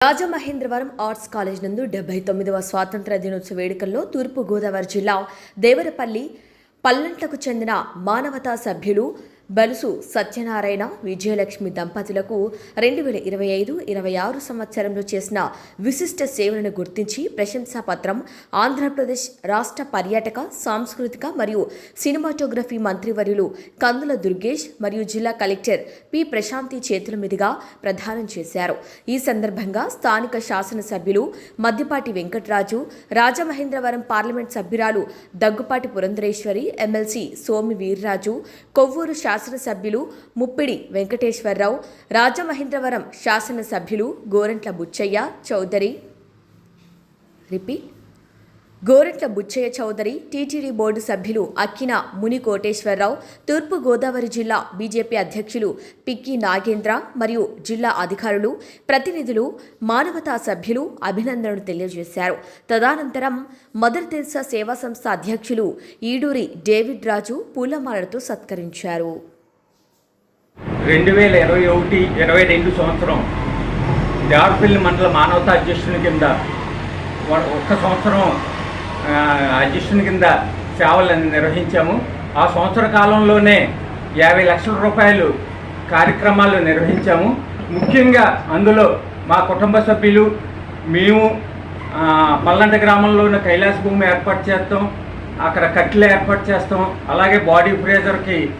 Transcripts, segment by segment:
Rajamahendravaram arts college నందు డెబ్బై తొమ్మిదవ స్వాతంత్ర దినోత్సవ వేడుకల్లో తూర్పు గోదావరి జిల్లా దేవరపల్లి పల్లంట్లకు చెందిన మానవతా సభ్యులు బలుసు సత్యనారాయణ విజయలక్ష్మి దంపతులకు రెండు వేల ఇరవై ఐదు ఇరవై ఆరు సంవత్సరంలో చేసిన విశిష్ట సేవలను గుర్తించి ప్రశంసా పత్రం ఆంధ్రప్రదేశ్ రాష్ట్ర పర్యాటక సాంస్కృతిక మరియు సినిమాటోగ్రఫీ మంత్రివర్యులు కందుల దుర్గేష్ మరియు జిల్లా కలెక్టర్ పి. ప్రశాంతి చేతుల మీదుగా ప్రదానం చేశారు. ఈ సందర్భంగా స్థానిక శాసనసభ్యులు మద్దిపాటి వెంకటరాజు రాజమహేంద్రవరం పార్లమెంట్ సభ్యురాలు దగ్గుపాటి పురంధరేశ్వరి ఎమ్మెల్సీ సోమి వీర్రాజు కొవ్వూరు శాసనసభ్యులు ముప్పిడి వెంకటేశ్వరరావు రాజమహేంద్రవరం శాసనసభ్యులు Gorantla Butchaiah Chowdary. Repeat. Gorantla Butchaiah Chowdary TTD board సభ్యులు అక్కిన ముని కోటేశ్వరరావు తూర్పు గోదావరి జిల్లా బీజేపీ అధ్యక్షులు పిక్కి నాగేంద్ర మరియు జిల్లా అధికారులు ప్రతినిధులు మానవతా సభ్యులు అభినందనలు తెలియజేశారు. తదనంతరం మదర్ తెల్సా సేవా సంస్థ అధ్యక్షులు ఈడూరి డేవిడ్ రాజు పూలమాలతో సత్కరించారు. రెండు వేల ఇరవై ఒకటి ఇరవై రెండు సంవత్సరం దేవరపల్లి మండల మానవతా అధ్యక్షుని కింద ఒక్క సంవత్సరం అధ్యక్షుని కింద సేవలను నిర్వహించాము. ఆ సంవత్సర కాలంలోనే యాభై లక్షల రూపాయలు కార్యక్రమాలు నిర్వహించాము. ముఖ్యంగా అందులో మా కుటుంబ సభ్యులు మేము ఆ, గ్రామంలో గ్రామంలోని కైలాస భూమి ఏర్పాటు చేస్తాం. అక్కడ కట్టెలు ఏర్పాటు చేస్తాం. అలాగే బాడీ ఫ్రేజర్కి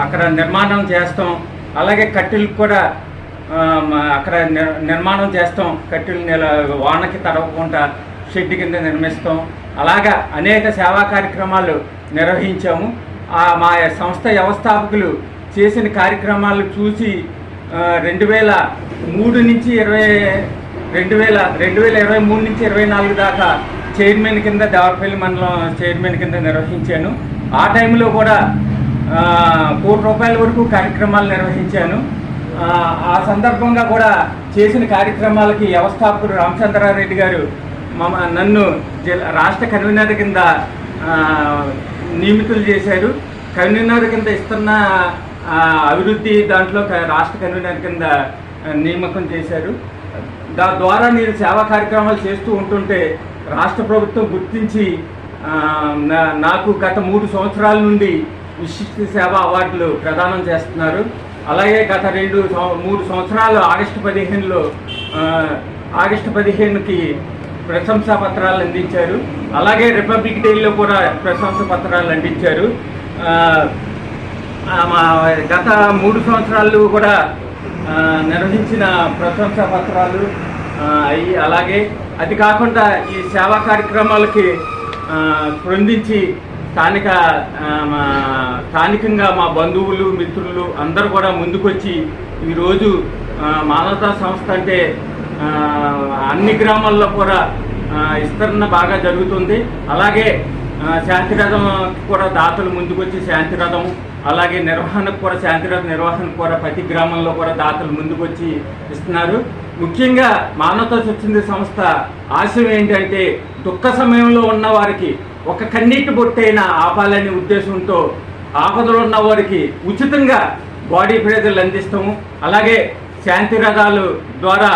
అక్కడ నిర్మాణం చేస్తాం. అలాగే కట్టెలకు కూడా అక్కడ నిర్మాణం చేస్తాం. కట్టెలు వానకి తడవకుండా షెడ్ కింద నిర్మిస్తాం. అలాగా అనేక సేవా కార్యక్రమాలు నిర్వహించాము. ఆ మా సంస్థ వ్యవస్థాపకులు చేసిన కార్యక్రమాలు చూసి రెండు వేల మూడు నుంచి ఇరవై రెండు వేల రెండు వేల ఇరవై మూడు నుంచి ఇరవై నాలుగు దాకా చైర్మన్ కింద దేవరపల్లి మండలం చైర్మన్ కింద నిర్వహించాను. ఆ టైంలో కూడా కోటి రూపాయల వరకు కార్యక్రమాలు నిర్వహించాను. ఆ, ఆ సందర్భంగా కూడా చేసిన కార్యక్రమాలకి వ్యవస్థాపకుడు రామచంద్రారెడ్డి గారు మమ నన్ను జిల్లా రాష్ట్ర కన్వీనర్ కింద నియమితులు చేశారు. కన్వీనర్ కింద ఇస్తున్న అభివృద్ధి దాంట్లో క- రాష్ట్ర కన్వీనర్ కింద నియామకం చేశారు. దా ద్వారా నేను సేవా కార్యక్రమాలు చేస్తూ ఉంటుంటే రాష్ట్ర ప్రభుత్వం గుర్తించి నాకు గత మూడు సంవత్సరాల నుండి విశిష్ట సేవ అవార్డులు ప్రదానం చేస్తున్నారు. అలాగే గత రెండు మూడు సంవత్సరాలు ఆగస్టు పదిహేనులో ఆగస్టు పదిహేనుకి ప్రశంసా పత్రాలు అందించారు. అలాగే రిపబ్లిక్ డేలో కూడా ప్రశంసా పత్రాలు అందించారు. మా గత మూడు సంవత్సరాలు కూడా నిర్వహించిన ప్రశంసా పత్రాలు ఆ, అయ్యి అలాగే అది కాకుండా ఈ సేవా కార్యక్రమాలకి ఆ, స్పందించి స్థానిక మా స్థానికంగా మా బంధువులు మిత్రులు అందరూ కూడా ముందుకొచ్చి ఈరోజు మానవతా సంస్థ అంటే అన్ని గ్రామాల్లో కూడా విస్తరణ బాగా జరుగుతుంది. అలాగే శాంతిరథం కూడా దాతలు ముందుకొచ్చి శాంతిరథం అలాగే నిర్వహణకు కూడా శాంతిరథ నిర్వహణకు కూడా ప్రతి గ్రామంలో కూడా దాతలు ముందుకొచ్చి ఇస్తున్నారు. ముఖ్యంగా మానవతా స్వచ్ఛంద సంస్థ ఆశయం ఏంటంటే దుఃఖ సమయంలో ఉన్న వారికి ఒక కన్నీటి బొట్టైన ఆపాలనే ఉద్దేశంతో ఆపదలో ఉన్న వారికి ఉచితంగా బాడీ ఫ్రేజర్లు అందిస్తాము. అలాగే శాంతి రథాలు ద్వారా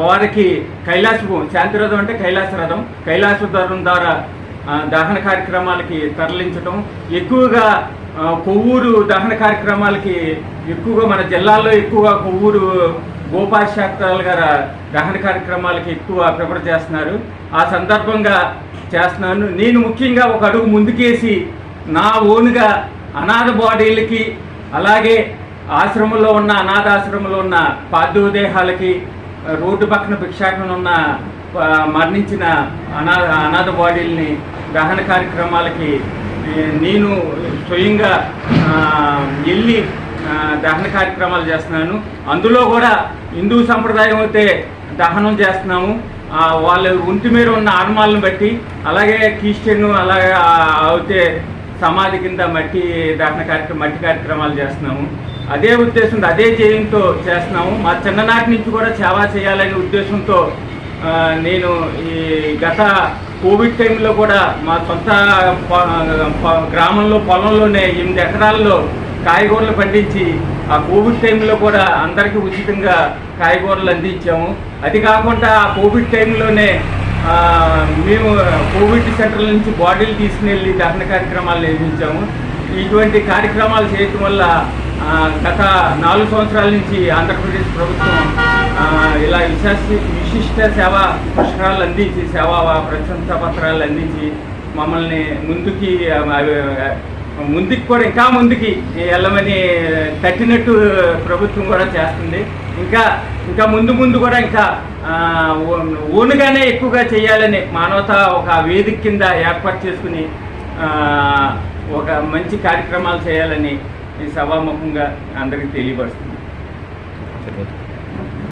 వారికి కైలాస శాంతి రథం అంటే కైలాస రథం కైలాస రథం ద్వారా దహన కార్యక్రమాలకి తరలించడం ఎక్కువగా కొవ్వూరు దహన కార్యక్రమాలకి ఎక్కువగా మన జిల్లాలో ఎక్కువగా కొవ్వూరు గోపాశాస్త్రాలు గారు దహన కార్యక్రమాలకి ఎక్కువ ప్రిఫర్ చేస్తున్నారు. ఆ సందర్భంగా చేస్తున్నాను. నేను ముఖ్యంగా ఒక అడుగు ముందుకేసి నా ఓన్గా అనాథ బాడీలకి అలాగే ఆశ్రమంలో ఉన్న అనాథాశ్రమంలో ఉన్న పార్థోదేహాలకి రోడ్డు పక్కన భిక్షాటన ఉన్న మరణించిన అనాథ అనాథ బాడీల్ని దహన కార్యక్రమాలకి నేను స్వయంగా వెళ్ళి దహన కార్యక్రమాలు చేస్తున్నాను. అందులో కూడా హిందూ సంప్రదాయం అయితే దహనం చేస్తున్నాము. వాళ్ళ ఒంటి మీద ఉన్న ఆర్మాలను బట్టి అలాగే క్రిస్టియన్ అలాగే అయితే సమాధి కింద మట్టి దహన కార్యక్రమం మట్టి కార్యక్రమాలు చేస్తున్నాము. అదే ఉద్దేశంతో అదే జయంతో చేస్తున్నాము. మా చిన్ననాటి నుంచి కూడా సేవ చేయాలనే ఉద్దేశంతో నేను ఈ గత కోవిడ్ టైంలో కూడా మా సొంత గ్రామంలో పొలంలోనే ఎనిమిది ఎకరాల్లో కాయగూరలు పండించి ఆ కోవిడ్ టైంలో కూడా అందరికీ ఉచితంగా కాయగూరలు అందించాము. అది కాకుండా ఆ కోవిడ్ టైంలోనే మేము కోవిడ్ సెంటర్ నుంచి బాడీలు తీసుకుని వెళ్ళి దహన కార్యక్రమాలు నిర్మించాము ఇటువంటి కార్యక్రమాలు చేయటం వల్ల గత నాలుగు సంవత్సరాల నుంచి ఆంధ్రప్రదేశ్ ప్రభుత్వం ఇలా విశేష విశిష్ట సేవా పురస్కారాలు అందించి సేవా ప్రశంసా పత్రాలు అందించి మమ్మల్ని ముందుకి ముందుకి కూడా ఇంకా ముందుకి వెళ్ళమని తట్టినట్టు ప్రభుత్వం కూడా చేస్తుంది. ఇంకా ఇంకా ముందు ముందు కూడా ఇంకా ఆ, ఓనుగానే ఎక్కువగా చేయాలని మానవత ఒక వేదిక కింద ఏర్పాటు చేసుకుని ఒక మంచి కార్యక్రమాలు చేయాలని ఈ సభాముఖంగా అందరికీ తెలియపరుస్తుంది.